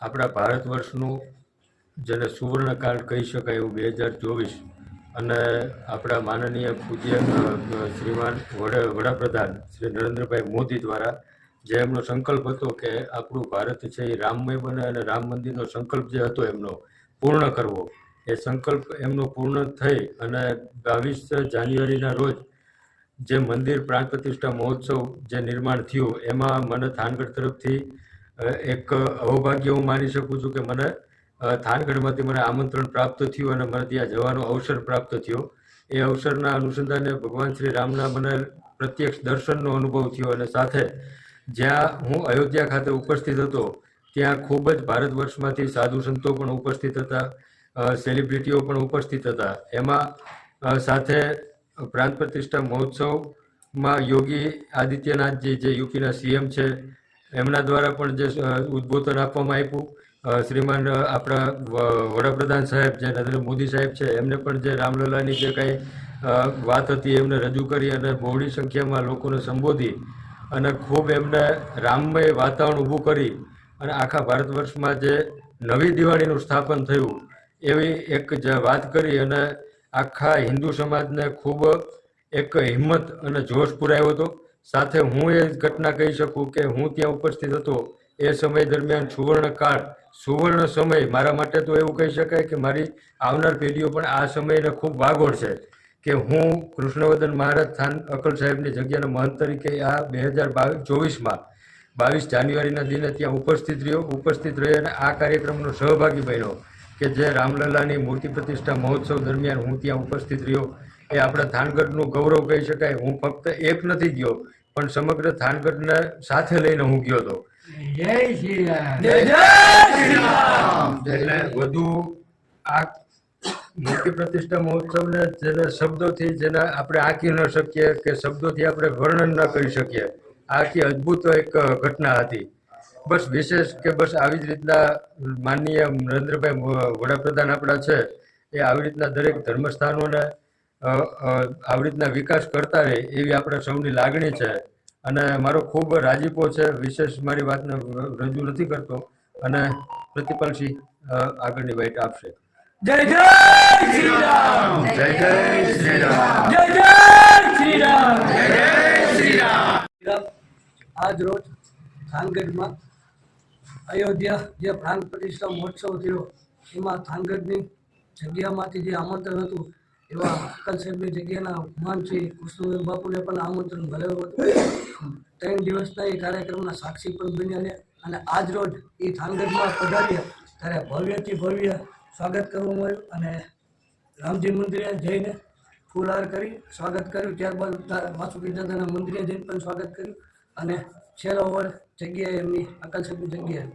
આપણા ભારત વર્ષનું જેને સુવર્ણકાળ કહી શકાય એવું બે હજાર ચોવીસ અને આપણા માનનીય પૂજ્ય શ્રીમાન વડા, વડાપ્રધાન શ્રી નરેન્દ્રભાઈ મોદી દ્વારા જે એમનો સંકલ્પ હતો કે આપણું ભારત છે એ રામમય બને અને રામ મંદિરનો સંકલ્પ જે હતો એમનો પૂર્ણ કરવો, એ સંકલ્પ એમનો પૂર્ણ થઈ અને બાવીસ જાન્યુઆરીના રોજ જે મંદિર પ્રાણ પ્રતિષ્ઠા મહોત્સવ જે નિર્માણ થયું, એમાં મને થાનગઢ તરફથી એક અવભાગ્ય હું માની શકું છું કે મને થાનગઢમાંથી મને આમંત્રણ પ્રાપ્ત થયું અને મને ત્યાં જવાનો અવસર પ્રાપ્ત થયો. એ અવસરના અનુસંધાને ભગવાન શ્રી રામના મને પ્રત્યક્ષ દર્શનનો અનુભવ થયો અને સાથે જ્યાં હું અયોધ્યા ખાતે ઉપસ્થિત હતો, ત્યાં ખૂબ જ ભારત વર્ષમાંથી સાધુ સંતો પણ ઉપસ્થિત હતા સેલિબ્રિટીઓ પણ ઉપસ્થિત હતા. એમાં સાથે પ્રાંત પ્રતિષ્ઠા મહોત્સવમાં યોગી આદિત્યનાથજી, જે યુપીના સીએમ છે એમના દ્વારા પણ જે ઉદ્બોધન આપવામાં આપ્યું. શ્રીમાન આપણા વડાપ્રધાન સાહેબ જે નરેન્દ્ર મોદી સાહેબ છે, એમને પણ જે રામલલાની જે કાંઈ વાત હતી, એમને રજૂ કરી અને બહોળી સંખ્યામાં લોકોને સંબોધી અને ખૂબ એમને રામમય વાતાવરણ ઊભું કરી અને આખા ભારત વર્ષમાં જે નવી દિવાળીનું સ્થાપન થયું, એવી એક જ વાત કરી અને આખા હિન્દુ સમાજને ખૂબ એક હિંમત અને જોશ પુરાયો હતો. સાથે હું એ ઘટના કહી શકું કે હું ત્યાં ઉપસ્થિત હતો. એ સમય દરમિયાન સુવર્ણકાળ, સુવર્ણ સમય, મારા માટે તો એવું કહી શકાય કે મારી આવનાર પેઢીઓ પણ આ સમયને ખૂબ વાગોળ છે કે હું કૃષ્ણવર્ધન મહારાજ થાન અકલ સાહેબની જગ્યાના મહંત તરીકે આ બે હજાર બાવીસ ચોવીસમાં બાવીસ જાન્યુઆરીના દિને ત્યાં ઉપસ્થિત રહ્યો ઉપસ્થિત રહ્યો અને આ કાર્યક્રમનો સહભાગી બન્યો કે જે રામલલાની મૂર્તિ પ્રતિષ્ઠા મહોત્સવ દરમિયાન હું ત્યાં ઉપસ્થિત રહ્યો. એ આપણા થાનગઢનું ગૌરવ કહી શકાય. હું ફક્ત એક નથી ગયો પણ સમગ્ર થાનગઢને સાથે લઈને હું ગયો હતો. વધુ આ મૂર્તિ પ્રતિષ્ઠા મહોત્સવને જેને શબ્દોથી જેને આપણે આંકી ન શકીએ કે શબ્દોથી આપણે વર્ણન ન કરી શકીએ આખી અદ્ભુત એક ઘટના હતી. બસ વિશેષ કે બસ આવી જ રીતના માનનીય નરેન્દ્રભાઈ વડાપ્રધાન આપણા છે એ આવી રીતના દરેક ધર્મસ્થાનોને આવી રીતના વિકાસ કરતા રહે એવી આપણે સૌની લાગણી છે. અને મારો ખૂબ રાજીપો છે વિશેષ મારી વાતને રજૂ નથી કરતો. અને પ્રતિપાલસિંહ આગળની વાઇટ આપશે. જય જય શ્રી રામ જય જય શ્રી રામ જય જય શ્રી રામ જય જય શ્રી રામ આજ રોજ થાનગઢમાં અયોધ્યા જે પ્રાંગ પ્રતિષ્ઠા મહોત્સવ થયો એમાં થાનગઢની જગ્યામાંથી જે આમંત્રણ હતું એવા અક્કલ સાહેબની જગ્યાના માન શ્રી કૃષ્ણદેવ બાપુને પણ આમંત્રણ મળેલું હતું. ત્રણ દિવસના એ કાર્યક્રમના સાક્ષી પણ બન્યા અને આજ રોજ એ થાનગઢમાં પધાર્યા. ત્યારે ભવ્યથી ભવ્ય સ્વાગત કરવામાં આવ્યું અને રામજી મંદિરે જઈને ફૂલહાર કરી સ્વાગત કર્યું. ત્યારબાદ વાસુકી દાદાના મંદિરે જઈને પણ સ્વાગત કર્યું. અને છેલ્લો વર જગ્યાએ એમની અકલ જગ્યાએ